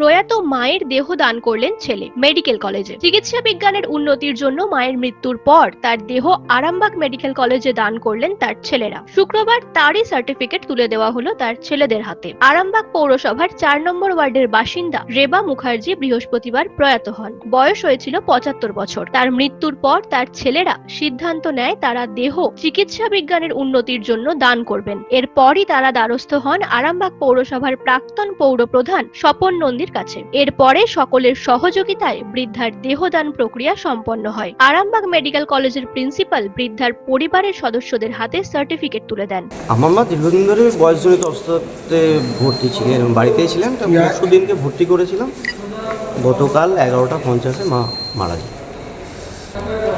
প্রয়াত মায়ের দেহ দান করলেন ছেলে, মেডিকেল কলেজে। চিকিৎসা বিজ্ঞানের উন্নতির জন্য মায়ের মৃত্যুর পর তার দেহ আরামবাগ মেডিকেল কলেজে দান করলেন তার ছেলেরা। শুক্রবার তারই সার্টিফিকেট তুলে দেওয়া হলো তার ছেলেদের হাতে। আরামবাগ পৌরসভার চার নম্বর ওয়ার্ডের বাসিন্দা রেবা মুখার্জি বৃহস্পতিবার প্রয়াত হন। বয়স হয়েছিল পঁচাত্তর বছর। তার মৃত্যুর পর তার ছেলেরা সিদ্ধান্ত নেয় তারা দেহ চিকিৎসা বিজ্ঞানের উন্নতির জন্য দান করবেন। এরপরই তারা দ্বারস্থ হন আরামবাগ পৌরসভার প্রাক্তন পৌর প্রধান স্বপন নন্দীর কাছে। এরপরে সকলের সহযোগিতায় বৃদ্ধার দেহদান প্রক্রিয়া সম্পন্ন হয়। আরামবাগ মেডিকেল কলেজের প্রিন্সিপাল বৃদ্ধার পরিবারের সদস্যদের হাতে সার্টিফিকেট তুলে দেন। আমার মা দীর্ঘদিন ধরে বয়সজনিত অবস্থাতে ভর্তি ছিলেন বাড়িতেই ছিলেন। দিনকে ভর্তি করেছিলাম। গতকাল এগারোটা পঞ্চাশে মা মারা যায়।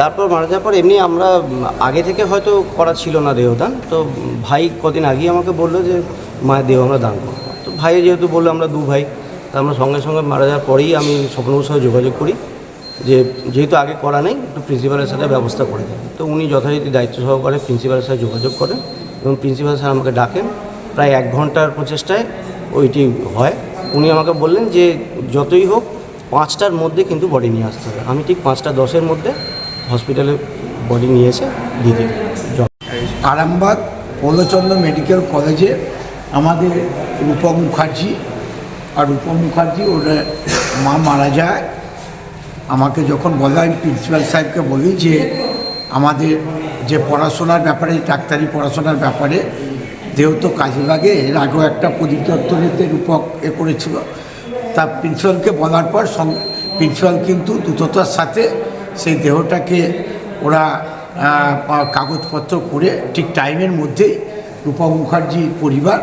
তারপর মারা যাওয়ার পর এমনি আমরা আগে থেকে হয়তো করা ছিল না দেহদান। তো ভাই কদিন আগেই আমাকে বলল যে মায়ের দেহ আমরা দান করব। তো ভাই যেহেতু বলল আমরা দু ভাই। তা আমরা সঙ্গে সঙ্গে মারা যাওয়ার পরেই আমি স্বপ্নবুর সাথে যোগাযোগ করি যে, যেহেতু আগে করা নেই, একটু প্রিন্সিপালের সাথে ব্যবস্থা করে দেন। তো উনি যথারীতি দায়িত্ব সহকারে প্রিন্সিপালের সাথে যোগাযোগ করেন এবং প্রিন্সিপাল স্যার আমাকে ডাকেন। প্রায় এক ঘণ্টার প্রচেষ্টায় ওইটি হয়। উনি আমাকে বললেন যে, যতই হোক, পাঁচটার মধ্যে কিন্তু বডি নিয়ে আসতে হবে। আমি ঠিক পাঁচটা দশের মধ্যে হসপিটালে বডি নিয়ে এসে দিয়ে আরামবাগ পূর্ণচন্দ্র মেডিকেল কলেজে আমাদের রূপক মুখার্জি আর রূপম মুখার্জি, ওর মা মারা যায়। আমাকে যখন বলা আমি প্রিন্সিপাল সাহেবকে বলি যে, আমাদের যে পড়াশোনার ব্যাপারে, ডাক্তারি পড়াশোনার ব্যাপারে যেহেতু কাজে লাগে, এর আগেও একটা প্রদীপ দত্তনেতে রূপক এ করেছিল। তা প্রিন্সিপালকে বলার পর প্রিন্সিপাল কিন্তু দ্রুততার সাথে সেই দেহটাকে ওরা কাগজপত্র করে ঠিক টাইমের মধ্যেই রূপক মুখার্জির পরিবার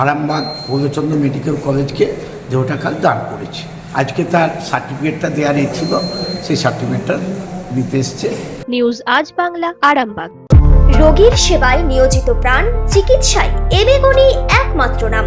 আরামবাগ পূর্ণচন্দ্র মেডিকেল কলেজকে দেহটা কাল দান করেছে। আজকে তার সার্টিফিকেটটা দেওয়ার ছিল সেই সার্টিফিকেটটা নিতে এসছে। নিউজ আজ বাংলা আরামবাগ। রোগীর সেবায় নিয়োজিত প্রাণ চিকিৎসায় এবেগুনি একমাত্র নাম।